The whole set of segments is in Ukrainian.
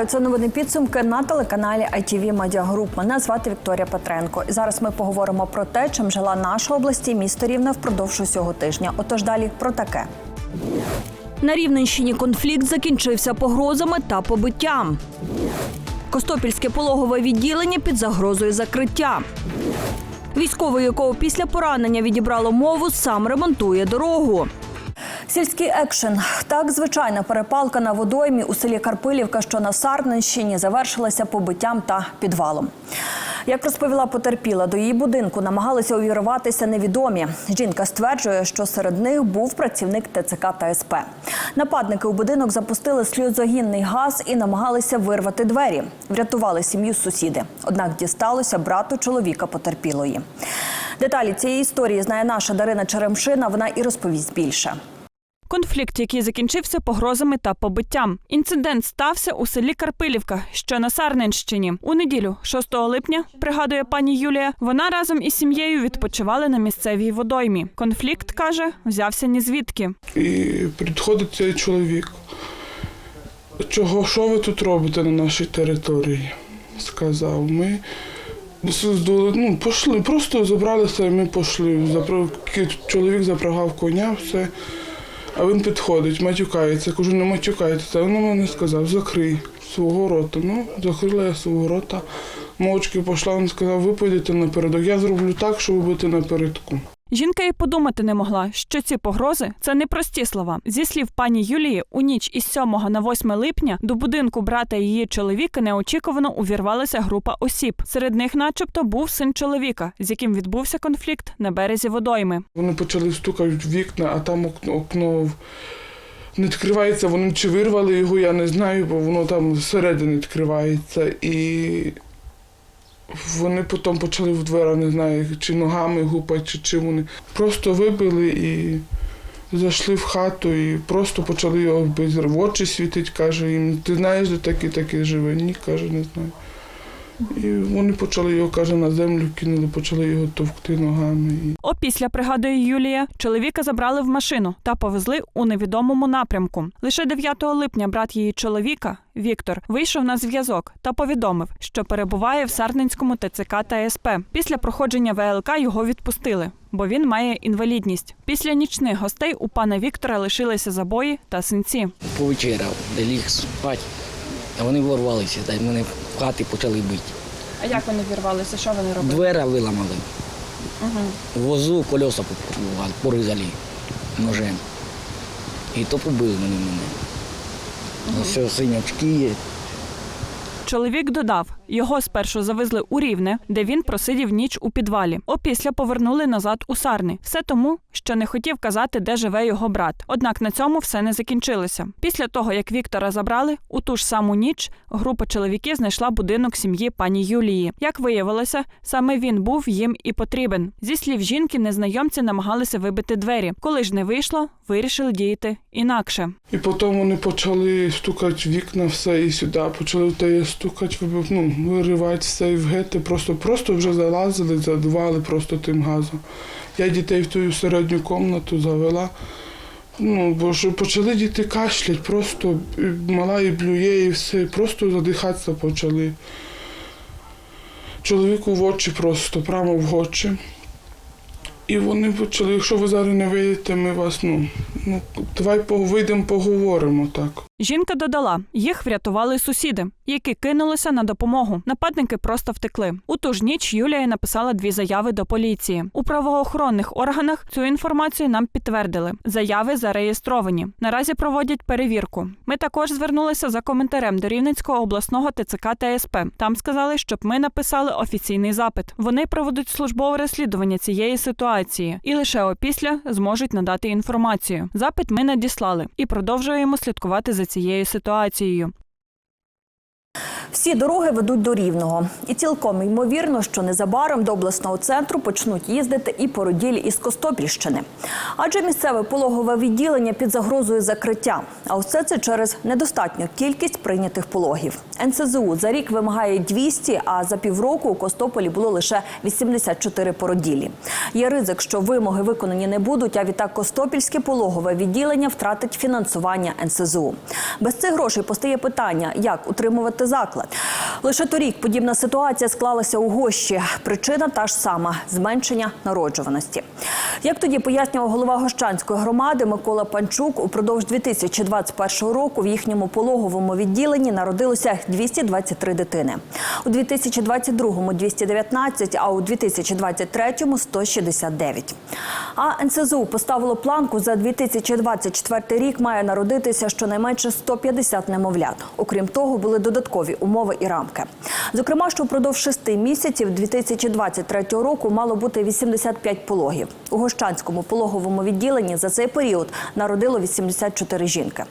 Вітаю, це новини підсумки на телеканалі ITV Media Group. Мене звати Вікторія Петренко. І зараз ми поговоримо про те, чим жила наша область і місто Рівне впродовж усього тижня. Отож далі про таке. На Рівненщині конфлікт закінчився погрозами та побиттям. Костопільське пологове відділення під загрозою закриття. Військовий, якого після поранення відібрало мову, сам ремонтує дорогу. Сільський екшен. Так, звичайна перепалка на водоймі у селі Карпилівка, що на Сарненщині, завершилася побиттям та підвалом. Як розповіла потерпіла, до її будинку намагалися увірватися невідомі. Жінка стверджує, що серед них був працівник ТЦК та СП. Нападники у будинок запустили сльозогінний газ і намагалися вирвати двері. Врятували сім'ю сусіди. Однак дісталося брату чоловіка потерпілої. Деталі цієї історії знає наша Дарина Черемшина. Вона і розповість більше. Конфлікт, який закінчився погрозами та побиттям. Інцидент стався у селі Карпилівка, що на Сарненщині. У неділю, 6 липня, пригадує пані Юлія, вона разом із сім'єю відпочивали на місцевій водоймі. Конфлікт каже, взявся ні звідки. І підходить цей чоловік. Чого, що ви тут робите на нашій території? Сказав. Ми ну, пішли, просто забралися ми ки- Чоловік заправгав коня, все. А він підходить, матюкається. Кажу, не матюкається. Він мені сказав, закрий свого рота. Ну, закрила я свого рота. Мовчки пішла, він сказав, ви поїдете напередок. Я зроблю так, що ви будете напередку. Жінка й подумати не могла, що ці погрози це не прості слова. Зі слів пані Юлії, у ніч із 7 на 8 липня до будинку брата її чоловіка неочікувано увірвалася група осіб. Серед них, начебто, був син чоловіка, з яким відбувся конфлікт на березі водойми. Вони почали стукати в вікна, а там окно, не відкривається. Вони чи вирвали його, я не знаю, бо воно там зсередини відкривається. І вони потім почали в двері, не знаю, чи ногами гупати, чи чим вони. Просто вибили і зайшли в хату і просто почали його в очі світити, каже їм, ти знаєш, де такий такий живе? Ні, каже, не знаю. І вони почали його, каже, на землю кинули, почали його товкти ногами. І... Опісля, пригадує Юлія, чоловіка забрали в машину та повезли у невідомому напрямку. Лише 9 липня брат її чоловіка, Віктор, вийшов на зв'язок та повідомив, що перебуває в Сарненському ТЦК та СП. Після проходження ВЛК його відпустили, бо він має інвалідність. Після нічних гостей у пана Віктора лишилися забої та синці. повечеряв, де ліг спати, а вони ворвалися, та й мене в хаті почали бити. А як вони вірвалися? Що вони робили? Двері виламали. Угу. возу колеса порізали ножем. І то побили вони мене. Ось синячки є. Чоловік додав, його спершу завезли у Рівне, де він просидів ніч у підвалі. Опісля повернули назад у Сарни. Все тому, що не хотів казати, де живе його брат. Однак на цьому все не закінчилося. Після того, як Віктора забрали, у ту ж саму ніч група чоловіків знайшла будинок сім'ї пані Юлії. Як виявилося, саме він був їм і потрібен. Зі слів жінки, незнайомці намагалися вибити двері. Коли ж не вийшло, вирішили діяти інакше. І потім вони почали стукати вікна, все і сюди, почали стукати, ну, виривати все і в гети. Просто, просто вже залазили, задували просто тим газом. Я дітей в ту середню кімнату завела. Ну, бо ж почали діти кашлять, просто і мала і блює, і все, просто задихатися почали. Чоловіку в очі просто, прямо в очі. І вони почали, якщо ви зараз не вийдете, ми вас, ну, ну давай вийдемо, поговоримо так. Жінка додала, їх врятували сусіди, які кинулися на допомогу. Нападники просто втекли. У ту ж ніч Юлія написала дві заяви до поліції. У правоохоронних органах цю інформацію нам підтвердили. Заяви зареєстровані. Наразі проводять перевірку. Ми також звернулися за коментарем до Рівненського обласного ТЦК та СП. Там сказали, щоб ми написали офіційний запит. Вони проведуть службове розслідування цієї ситуації і лише опісля зможуть надати інформацію. Запит ми надіслали і продовжуємо слідкувати за цією ситуацією. Всі дороги ведуть до рівного, і цілком ймовірно, що незабаром до обласного центру почнуть їздити і породілі із Костопільщини. Адже місцеве пологове відділення під загрозою закриття. А усе це через недостатню кількість прийнятих пологів. НСЗУ за рік вимагає 200, а за півроку у Костополі було лише 84 породілі. Є ризик, що вимоги виконані не будуть, а відтак Костопільське пологове відділення втратить фінансування НСЗУ. Без цих грошей постає питання, як утримувати заклад. Лише торік подібна ситуація склалася у Гощі. Причина та ж сама зменшення народжуваності. Як тоді пояснював голова Гощанської громади Микола Панчук, упродовж 2021 року в їхньому пологовому відділенні народилося 223 дитини. У 2022 – 219, а у 2023 – 169. А НСЗУ поставило планку за 2024 рік має народитися щонайменше 150 немовлят. Окрім того, були додаткові умови і рамки. Зокрема, що впродовж шести місяців 2023 року мало бути 85 пологів. У Гощанському пологовому відділенні за цей період народило 84 жінки.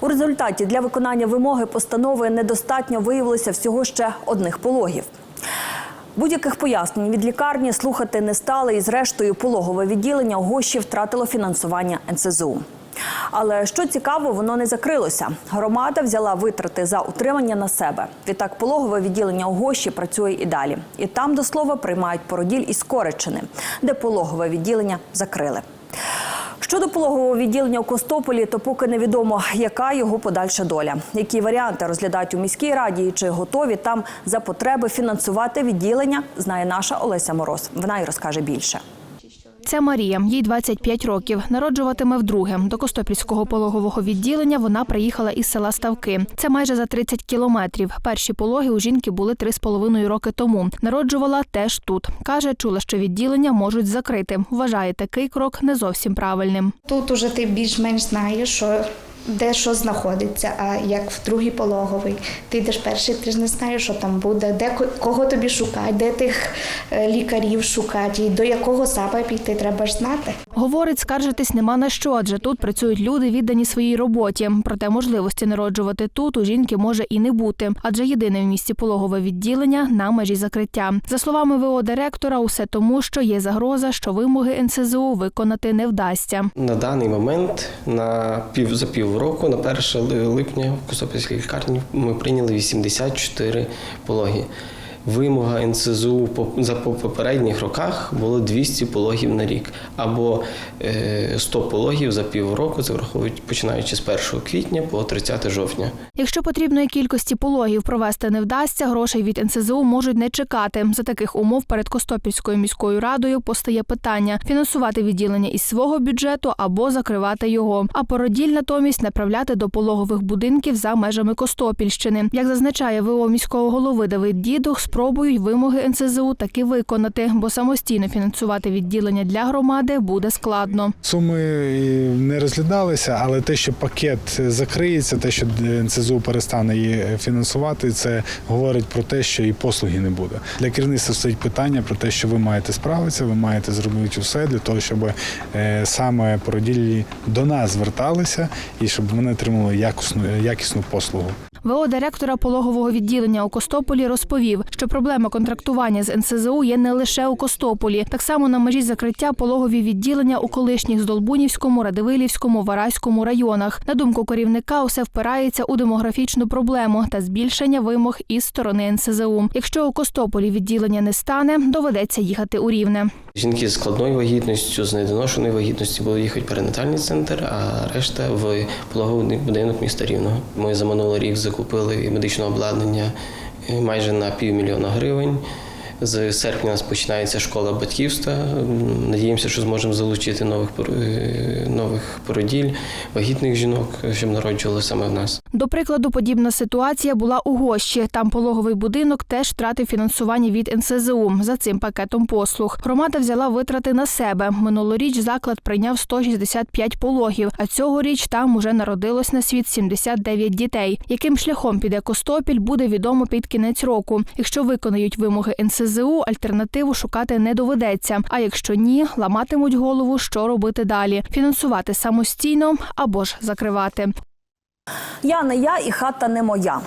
У результаті для виконання вимоги постанови недостатньо виявилося всього ще одних пологів. Будь-яких пояснень від лікарні слухати не стали, і зрештою пологове відділення у Гощі втратило фінансування НСЗУ. Але що цікаво, воно не закрилося. Громада взяла витрати за утримання на себе. Відтак, пологове відділення у Гощі працює і далі. І там, до слова, приймають породіль із Коричини, де пологове відділення закрили. Щодо пологового відділення у Костополі, то поки невідомо, яка його подальша доля, які варіанти розглядають у міській раді і чи готові там за потреби фінансувати відділення, знає наша Олеся Мороз. Вона й розкаже більше. Це Марія, їй 25 років. Народжуватиме вдруге. До Костопільського пологового відділення вона приїхала із села Ставки. Це майже за 30 кілометрів. Перші пологи у жінки були 3,5 роки тому. Народжувала теж тут. Каже, чула, що відділення можуть закрити. Вважає такий крок не зовсім правильним. Тут уже ти більш-менш знаєш, що де що знаходиться. А як в другий пологовий, ти йдеш перший, ти ж не знаєш, що там буде, де кого тобі шукати, де тих е, лікарів шукати, і до якого САПа піти, треба ж знати. Говорить, скаржитись нема на що, адже тут працюють люди, віддані своїй роботі. Проте можливості народжувати тут у жінки може і не бути, адже єдине в місті пологове відділення на межі закриття. За словами ВО директора, усе тому, що є загроза, що вимоги НСЗУ виконати не вдасться. На даний момент на пів за півроку, на 1 липня в Косопільській лікарні ми прийняли 84 пологи. Вимога НСЗУ за по- попередніх роках було 200 пологів на рік або е, 100 пологів за півроку. Це враховують починаючи з 1 квітня по 30 жовтня. Якщо потрібної кількості пологів провести не вдасться, грошей від НСЗУ можуть не чекати. За таких умов перед Костопільською міською радою постає питання фінансувати відділення із свого бюджету або закривати його. А породіль натомість направляти до пологових будинків за межами Костопільщини. Як зазначає ВО міського голови Давид Дідух, спробують вимоги НСЗУ таки виконати, бо самостійно фінансувати відділення для громади буде складно. Суми не розглядалися, але те, що пакет закриється, те, що НСЗУ перестане її фінансувати, це говорить про те, що і послуги не буде. Для керівництва стоїть питання про те, що ви маєте справитися, ви маєте зробити все для того, щоб е, саме породілі до нас зверталися і щоб вони отримали якісну, якісну послугу. ВО директора пологового відділення у Костополі розповів, що проблема контрактування з НСЗУ є не лише у Костополі. Так само на межі закриття пологові відділення у колишніх Здолбунівському, Радивилівському, Вараському районах. На думку керівника, усе впирається у демографічну проблему та збільшення вимог із сторони НСЗУ. Якщо у Костополі відділення не стане, доведеться їхати у Рівне. Жінки з складною вагітністю, з недоношеною вагітністю будуть їхати в перинатальний центр, а решта в пологовий будинок міста Рівного. Ми за минулий рік закупили медичне обладнання е, майже на півмільйона гривень. З серпня у нас починається школа батьківства. Надіємося, що зможемо залучити нових е, нових породіль, вагітних жінок, щоб народжували саме в нас. До прикладу, подібна ситуація була у Гощі. Там пологовий будинок теж втратив фінансування від НСЗУ за цим пакетом послуг. Громада взяла витрати на себе. Минулоріч заклад прийняв 165 пологів, а цьогоріч там уже народилось на світ 79 дітей. Яким шляхом піде Костопіль, буде відомо під кінець року. Якщо виконають вимоги НСЗУ, альтернативу шукати не доведеться. А якщо ні, ламатимуть голову, що робити далі: фінансувати самостійно або ж закривати. Я не я і хата не моя.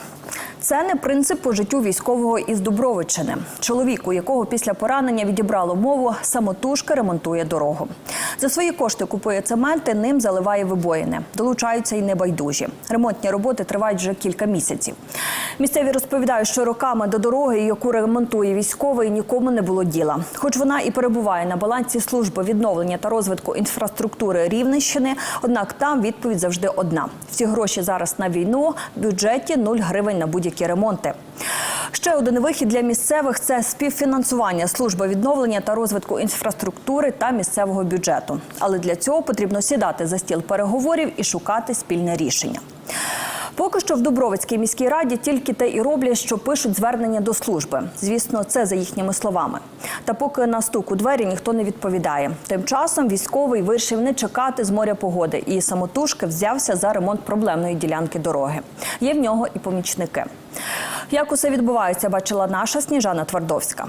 Це не принцип по життю військового із Дубровичини. Чоловік, у якого після поранення відібрало мову, самотужки ремонтує дорогу. За свої кошти купує цемент і ним заливає вибоїни. Долучаються й небайдужі. Ремонтні роботи тривають вже кілька місяців. Місцеві розповідають, що роками до дороги, яку ремонтує військовий, нікому не було діла. Хоч вона і перебуває на балансі служби відновлення та розвитку інфраструктури Рівненщини, однак там відповідь завжди одна: всі гроші зараз на війну, в бюджеті 0 гривень на будь-які ремонти. Ще один вихід для місцевих це співфінансування служби відновлення та розвитку інфраструктури та місцевого бюджету. Але для цього потрібно сідати за стіл переговорів і шукати спільне рішення. Поки що в Дубровицькій міській раді тільки те і роблять, що пишуть звернення до служби. Звісно, це за їхніми словами. Та поки на стук у двері ніхто не відповідає. Тим часом військовий вирішив не чекати з моря погоди і самотужки взявся за ремонт проблемної ділянки дороги. Є в нього і помічники. Як усе відбувається, бачила наша Сніжана Твардовська.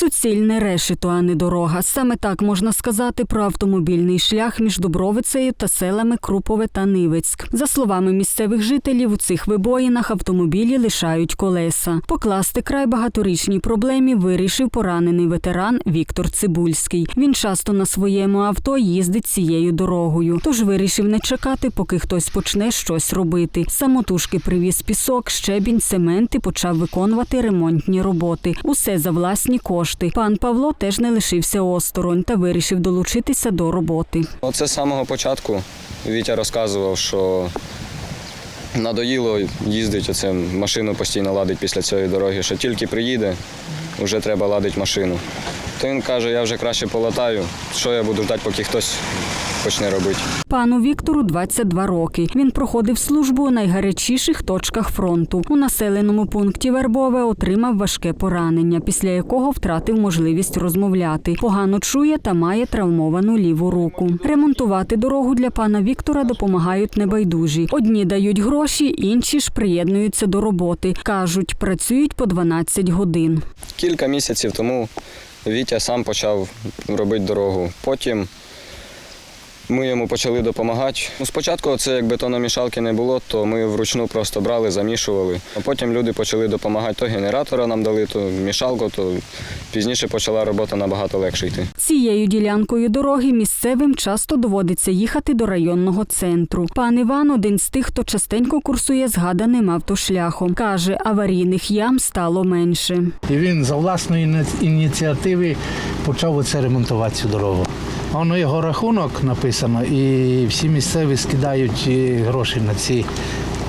Суцільне решето, а не дорога. Саме так можна сказати про автомобільний шлях між Дубровицею та селами Крупове та Нивецьк. За словами місцевих жителів, у цих вибоїнах автомобілі лишають колеса. Покласти край багаторічній проблемі вирішив поранений ветеран Віктор Цибульський. Він часто на своєму авто їздить цією дорогою, тож вирішив не чекати, поки хтось почне щось робити. Самотужки привіз пісок, щебінь, цемент і почав виконувати ремонтні роботи. Усе за власні кошти. Пан Павло теж не лишився осторонь та вирішив долучитися до роботи. Оце з самого початку Вітя розказував, що надоїло їздить, оце машину постійно ладить після цієї дороги, що тільки приїде, вже треба ладити машину. То він каже, я вже краще полатаю, що я буду ждати, поки хтось почне робити. Пану Віктору 22 роки. Він проходив службу у найгарячіших точках фронту. У населеному пункті Вербове отримав важке поранення, після якого втратив можливість розмовляти. Погано чує та має травмовану ліву руку. Ремонтувати дорогу для пана Віктора допомагають небайдужі. Одні дають гроші, інші ж приєднуються до роботи. кажуть, працюють по 12 годин. Кілька місяців тому Вітя сам почав робити дорогу. Потім ми йому почали допомагати. Ну, спочатку це як бетономішалки не було, то ми вручну просто брали, замішували. А потім люди почали допомагати. То генератора нам дали, то мішалку, то пізніше почала робота набагато легше йти. Цією ділянкою дороги місцевим часто доводиться їхати до районного центру. Пан Іван один з тих, хто частенько курсує згаданим автошляхом. Каже, аварійних ям стало менше. І він за власної ініціативи почав оце ремонтувати цю дорогу. Воно його рахунок написано, і всі місцеві скидають е, гроші на ці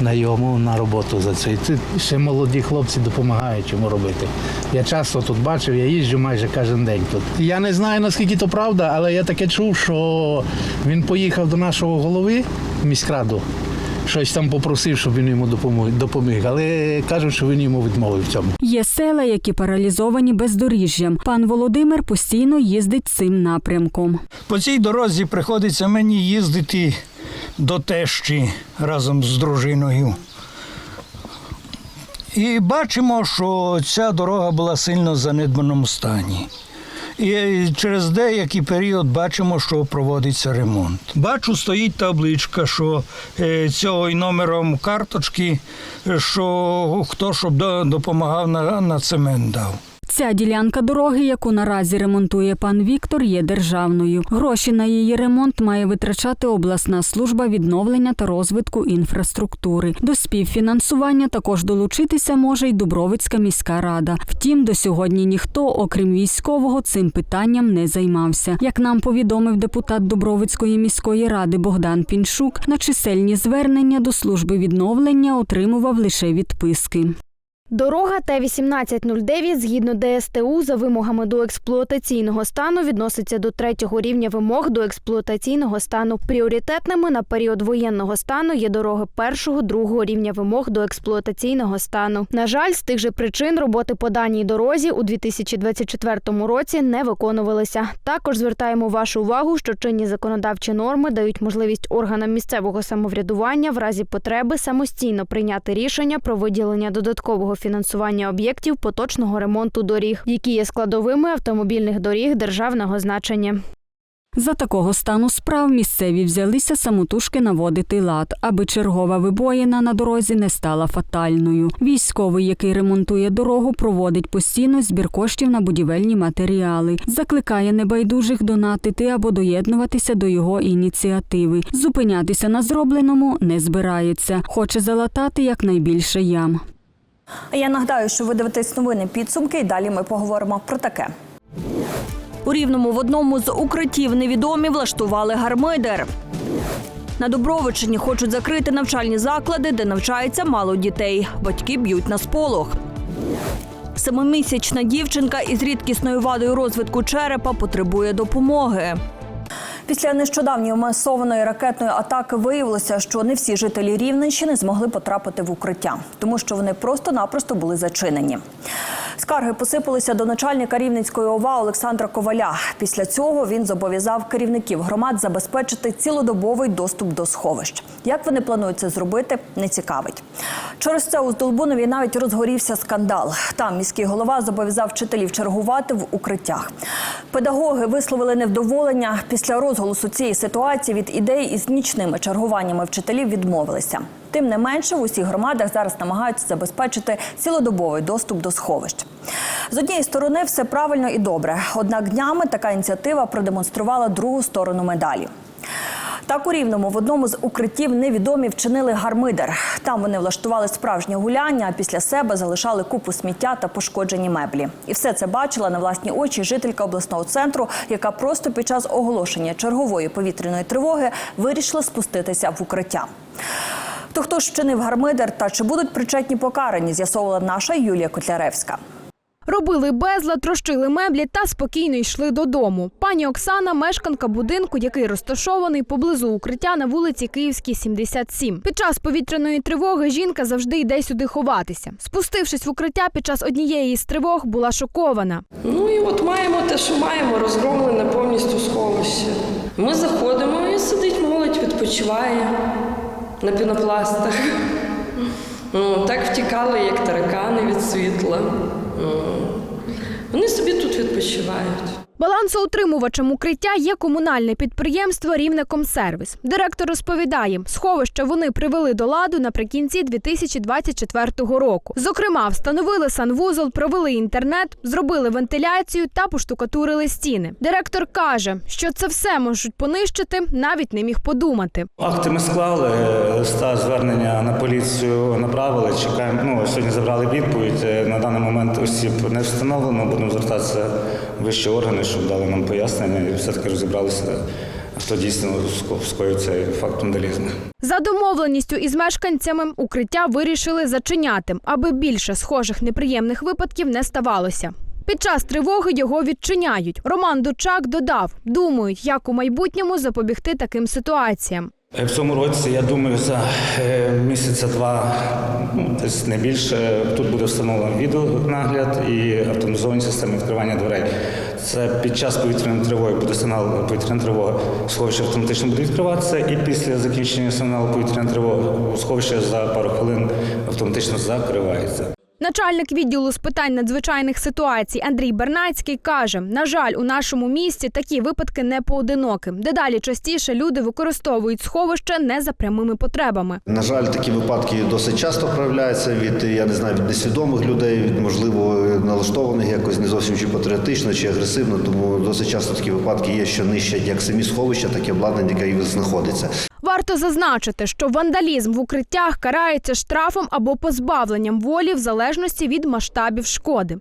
на йому на роботу за це. І ще молоді хлопці допомагають йому робити. Я часто тут бачив, я їжджу майже кожен день тут. Я не знаю наскільки то правда, але я таке чув, що він поїхав до нашого голови міськраду. Щось там попросив, щоб він йому допомог, допоміг. Але кажуть, що він йому відмовив в цьому. Є села, які паралізовані бездоріжжям. Пан Володимир постійно їздить цим напрямком. По цій дорозі приходиться мені їздити до тещі разом з дружиною. І бачимо, що ця дорога була сильно в занедбаному стані. І через деякий період бачимо, що проводиться ремонт. Бачу, стоїть табличка, що е, цього і номером карточки, що хто щоб до- допомагав на, на цемент дав. Ця ділянка дороги, яку наразі ремонтує пан Віктор, є державною. Гроші на її ремонт має витрачати обласна служба відновлення та розвитку інфраструктури. До співфінансування також долучитися може й Дубровицька міська рада. Втім, до сьогодні ніхто, окрім військового, цим питанням не займався. Як нам повідомив депутат Дубровицької міської ради Богдан Піншук, на чисельні звернення до служби відновлення отримував лише відписки. Дорога Т-1809 згідно ДСТУ за вимогами до експлуатаційного стану відноситься до третього рівня вимог до експлуатаційного стану. Пріоритетними на період воєнного стану є дороги першого, другого рівня вимог до експлуатаційного стану. На жаль, з тих же причин роботи по даній дорозі у 2024 році не виконувалися. Також звертаємо вашу увагу, що чинні законодавчі норми дають можливість органам місцевого самоврядування в разі потреби самостійно прийняти рішення про виділення додаткового фінансування об'єктів поточного ремонту доріг, які є складовими автомобільних доріг державного значення. За такого стану справ місцеві взялися самотужки наводити лад, аби чергова вибоїна на дорозі не стала фатальною. Військовий, який ремонтує дорогу, проводить постійно збір коштів на будівельні матеріали, закликає небайдужих донатити або доєднуватися до його ініціативи. Зупинятися на зробленому не збирається, хоче залатати якнайбільше ям. А я нагадаю, що ви дивитесь новини підсумки, і далі ми поговоримо про таке. У Рівному в одному з укриттів невідомі влаштували гармидер. На Добровичині хочуть закрити навчальні заклади, де навчається мало дітей. Батьки б'ють на сполох. Семимісячна дівчинка із рідкісною вадою розвитку черепа потребує допомоги. Після нещодавньої масованої ракетної атаки виявилося, що не всі жителі Рівненщини змогли потрапити в укриття, тому що вони просто-напросто були зачинені. Скарги посипалися до начальника Рівненської ОВА Олександра Коваля. Після цього він зобов'язав керівників громад забезпечити цілодобовий доступ до сховищ. Як вони планують це зробити, не цікавить. Через це у Здолбунові навіть розгорівся скандал. Там міський голова зобов'язав вчителів чергувати в укриттях. Педагоги висловили невдоволення після розголосу цієї ситуації від ідей із нічними чергуваннями вчителів відмовилися. Тим не менше, в усіх громадах зараз намагаються забезпечити цілодобовий доступ до сховищ. З однієї сторони, все правильно і добре. Однак днями така ініціатива продемонструвала другу сторону медалі. Так у Рівному в одному з укриттів невідомі вчинили гармидер. Там вони влаштували справжнє гуляння, а після себе залишали купу сміття та пошкоджені меблі. І все це бачила на власні очі жителька обласного центру, яка просто під час оголошення чергової повітряної тривоги вирішила спуститися в укриття. То хто ж вчинив гармидер та чи будуть причетні покарані, з'ясовувала наша Юлія Котляревська. Робили безлад, трощили меблі та спокійно йшли додому. Пані Оксана, мешканка будинку, який розташований поблизу укриття на вулиці Київській, 77. Під час повітряної тривоги жінка завжди йде сюди ховатися. Спустившись в укриття під час однієї з тривог, була шокована. Ну і от маємо те, що маємо, розгромлене повністю сховище. Ми заходимо і сидить молодь, відпочиває на пінопластах. Ну, так втікали, як таракани від світла. Вони собі тут відпочивають. Балансоутримувачем укриття є комунальне підприємство Рівнекомсервіс. Директор розповідає, сховище вони привели до ладу наприкінці 2024 року. Зокрема, встановили санвузол, провели інтернет, зробили вентиляцію та поштукатурили стіни. Директор каже, що це все можуть понищити, навіть не міг подумати. Акти ми склали, листа звернення на поліцію направили. Чекаємо. Ну сьогодні забрали відповідь. Е, На даний момент осіб не встановлено. Будемо звертатися в вищі органи, щоб дали нам пояснення і все-таки розібралися, хто дійсно скоїв цей факт вандалізму. За домовленістю із мешканцями укриття вирішили зачиняти, аби більше схожих неприємних випадків не ставалося. Під час тривоги його відчиняють. Роман Дучак додав, думають, як у майбутньому запобігти таким ситуаціям. Е, В цьому році, я думаю, за е, місяця два, ну десь не більше, тут буде встановлено відеонагляд і автоматизовані системи відкривання дверей. Це під час повітряної тривоги буде сигнал повітряна тривога, сховище автоматично буде відкриватися, і після закінчення сигналу повітряної тривоги сховище за пару хвилин автоматично закривається. Начальник відділу з питань надзвичайних ситуацій Андрій Бернацький каже: на жаль, у нашому місті такі випадки не поодинокі. Дедалі частіше люди використовують сховище не за прямими потребами. На жаль, такі випадки досить часто проявляються від я не знаю від несвідомих людей, від можливо налаштованих якось не зовсім чи патріотично, чи агресивно. Тому досить часто такі випадки є, що нищать як самі сховища, так і обладнання, яке їх знаходиться. Варто зазначити, що вандалізм в укриттях карається штрафом або позбавленням волі в залежності від масштабів шкоди.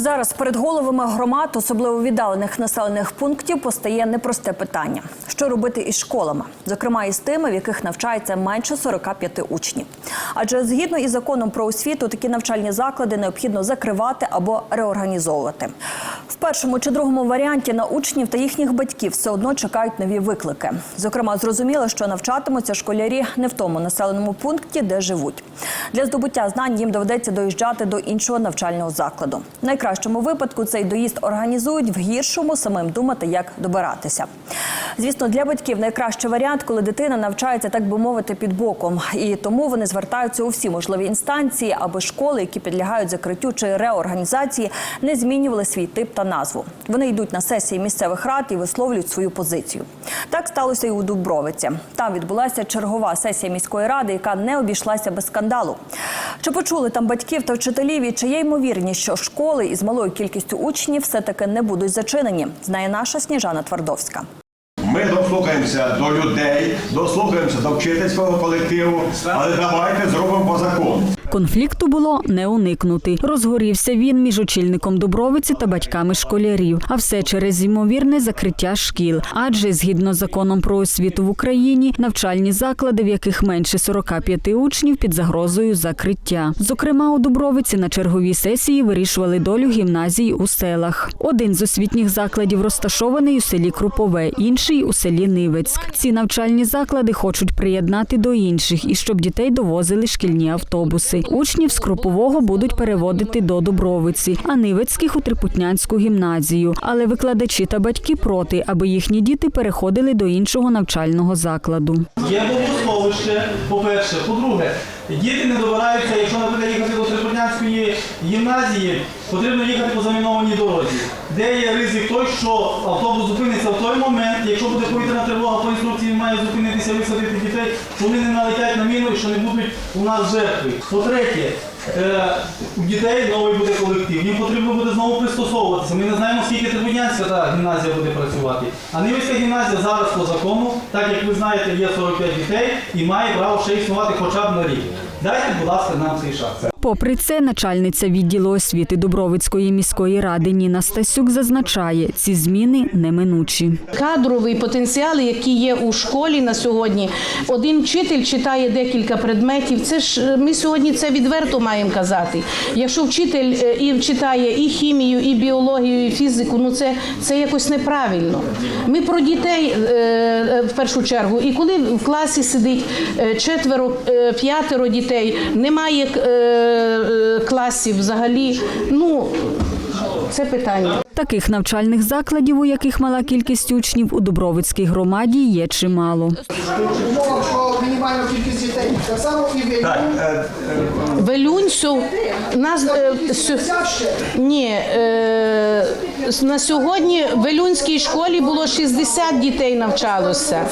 Зараз перед головами громад, особливо віддалених населених пунктів, постає непросте питання: що робити із школами, зокрема із тими, в яких навчається менше 45 учнів. Адже згідно із законом про освіту, такі навчальні заклади необхідно закривати або реорганізовувати. В першому чи другому варіанті на учнів та їхніх батьків все одно чекають нові виклики. Зокрема, зрозуміло, що навчатимуться школярі не в тому населеному пункті, де живуть. Для здобуття знань їм доведеться доїжджати до іншого навчального закладу. В найкращому випадку цей доїзд організують, в гіршому самим думати, як добиратися. Звісно, для батьків найкращий варіант, коли дитина навчається, так би мовити, під боком. І тому вони звертаються у всі можливі інстанції, аби школи, які підлягають закриттю чи реорганізації, не змінювали свій тип та назву. Вони йдуть на сесії місцевих рад і висловлюють свою позицію. Так сталося і у Дубровиці. Там відбулася чергова сесія міської ради, яка не обійшлася без скандалу. Чи почули там батьків та вчителів? І чи є ймовірність, що школи із малою кількістю учнів все таки не будуть зачинені? Знає наша Сніжана Твардовська. Ми дослухаємося до людей, дослухаємося до вчительського колективу, але давайте зробимо по закону. Конфлікту було не уникнути. Розгорівся він між очільником Дубровиці та батьками школярів, а все через ймовірне закриття шкіл. Адже згідно з законом про освіту в Україні, навчальні заклади, в яких менше 45 учнів, під загрозою закриття. Зокрема, у Дубровиці на черговій сесії вирішували долю гімназій у селах. Один з освітніх закладів розташований у селі Крупове, інший у селі Нивецьк. Ці навчальні заклади хочуть приєднати до інших і щоб дітей довозили шкільні автобуси. Учнів з Крупового будуть переводити до Дубровиці, а Нивецьких у Трипутнянську гімназію. Але викладачі та батьки проти, аби їхні діти переходили до іншого навчального закладу. Є бомбосховище, по-перше. По-друге, діти не добираються, якщо, наприклад, їхати до Трипотнянської гімназії, потрібно їхати по замінованій дорозі. Де є ризик той, що автобус зупиниться в той момент, якщо буде повітряна тривога, по інструкції має зупинитися, висадити дітей, що вони не налетять на міну і що не будуть у нас жертви. По-третє, е, у дітей новий буде колектив, їм потрібно буде знову пристосовуватися. Ми не знаємо, скільки Трибунянська та гімназія буде працювати. А Нивицька гімназія зараз по закону, так як ви знаєте, є 45 дітей і має право ще існувати хоча б на рік. Дайте, будь ласка, нам цей шанс. Попри це, начальниця відділу освіти Дубровицької міської ради Ніна Стасюк зазначає, ці зміни неминучі. Кадровий потенціал, який є у школі на сьогодні. Один вчитель читає декілька предметів. Це ж е, ми сьогодні це відверто маємо казати. Якщо вчитель е, і читає і хімію, і біологію, і фізику, ну це, це якось неправильно. Ми про дітей е, в першу чергу. І коли в класі сидить четверо, п'ятеро дітей, немає класів взагалі. Ну це питання. Таких навчальних закладів, у яких мала кількість учнів у Дубровицькій громаді, є чимало. Мінімальну кількість дітей. Так само і ви. Велюнцю нас е, ні, е, на сьогодні в Велюнській школі було 60 дітей навчалося.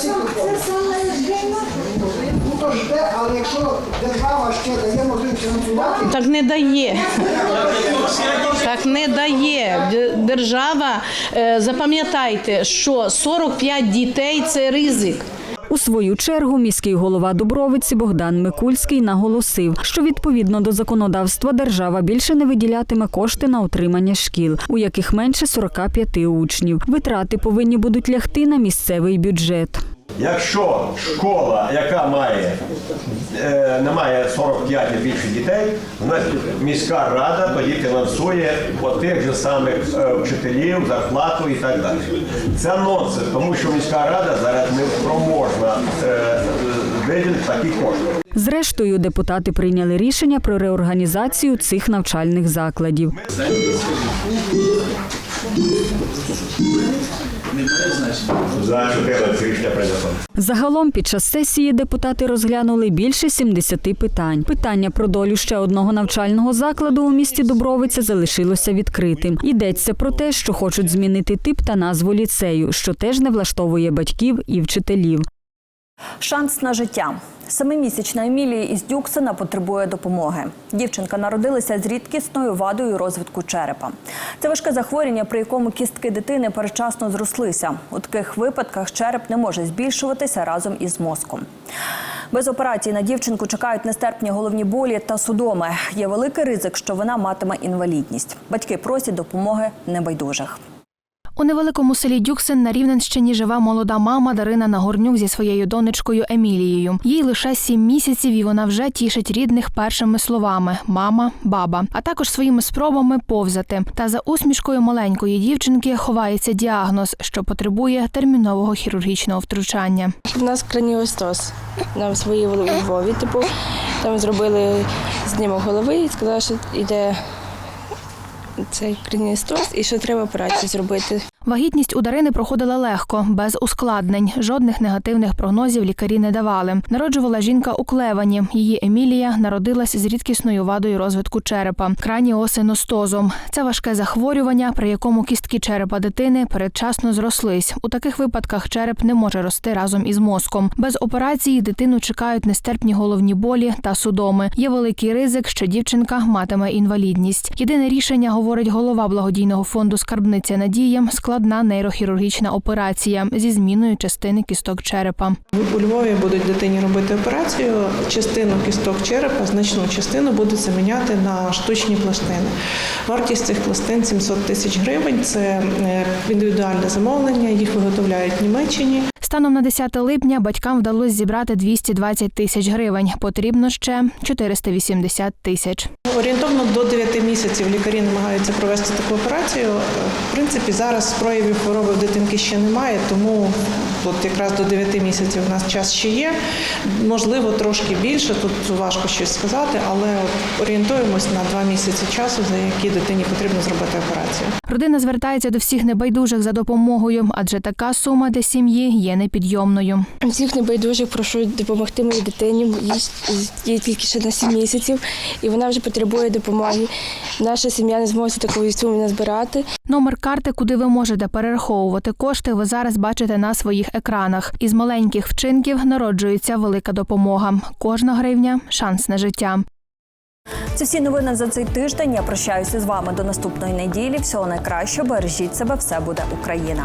То але якщо держава ще дає можливість фінансувати, Так не дає. Так не дає. Держава, е, запам'ятайте, що 45 дітей це ризик. У свою чергу міський голова Дубровиці Богдан Микульський наголосив, що відповідно до законодавства держава більше не виділятиме кошти на утримання шкіл, у яких менше 45 учнів. Витрати повинні будуть лягти на місцевий бюджет. Якщо школа, яка має е, не має 45 і більше дітей, міська рада тоді фінансує от тих же самих е, вчителів, зарплату і так далі. Це нонсенс, тому що міська рада зараз не спроможна е, виділити такі кошти. Зрештою, депутати прийняли рішення про реорганізацію цих навчальних закладів. За 14 рішення. Загалом під час сесії депутати розглянули більше 70 питань. Питання про долю ще одного навчального закладу у місті Дубровиця залишилося відкритим. Йдеться про те, що хочуть змінити тип та назву ліцею, що теж не влаштовує батьків і вчителів. Шанс на життя. Семимісячна Емілія із Дюксена потребує допомоги. Дівчинка народилася з рідкісною вадою розвитку черепа. Це важке захворювання, при якому кістки дитини передчасно зрослися. У таких випадках череп не може збільшуватися разом із мозком. Без операції на дівчинку чекають нестерпні головні болі та судоми. Є великий ризик, що вона матиме інвалідність. Батьки просять допомоги небайдужих. У невеликому селі Дюксен на Рівненщині живе молода мама Дарина Нагорнюк зі своєю донечкою Емілією. Їй лише сім місяців, і вона вже тішить рідних першими словами мама, баба, а також своїми спробами повзати. Та за усмішкою маленької дівчинки ховається діагноз, що потребує термінового хірургічного втручання. У нас краніостоз. Нам свої у Львові, типу, там зробили знімок голови і сказали, що йде цей краніостоз і що треба операцію зробити. Вагітність у Дарини проходила легко, без ускладнень. Жодних негативних прогнозів лікарі не давали. Народжувала жінка у Клевані. Її Емілія народилась з рідкісною вадою розвитку черепа краніосиностозом. Це важке захворювання, при якому кістки черепа дитини передчасно зрослись. У таких випадках череп не може рости разом із мозком. Без операції дитину чекають нестерпні головні болі та судоми. Є великий ризик, що дівчинка матиме інвалідність. Єдине рішення, говорить голова благодійного фонду Скарбниця Надія, складна нейрохірургічна операція зі зміною частини кісток черепа. У Львові будуть дитині робити операцію. Частину кісток черепа, значну частину будуть заміняти на штучні пластини. Вартість цих пластин 700 тисяч гривень. Це е, індивідуальне замовлення. Їх виготовляють в Німеччині. Станом на 10 липня батькам вдалося зібрати 220 тисяч гривень. Потрібно ще 480 тисяч. Орієнтовно до 9 місяців лікарі намагаються провести таку операцію. В принципі, зараз проявів хвороби в дитинки ще немає, тому от якраз до 9 місяців у нас час ще є. Можливо, трошки більше. Тут важко щось сказати, але от орієнтуємось на 2 місяці часу, за які дитині потрібно зробити операцію. Родина звертається до всіх небайдужих за допомогою, адже така сума для сім'ї є непідйомною. Всіх небайдужих прошу допомогти моїй дитині. Їй, їй тільки ще на 7 місяців, і вона вже потребує допомоги. Наша сім'я не зможе такої суми назбирати. Номер карти, куди ви можете перераховувати кошти, ви зараз бачите на своїх екранах. Із маленьких вчинків народжується велика допомога. Кожна гривня шанс на життя. Це всі новини за цей тиждень. Я прощаюся з вами до наступної неділі. Всього найкращого. Бережіть себе, все буде Україна.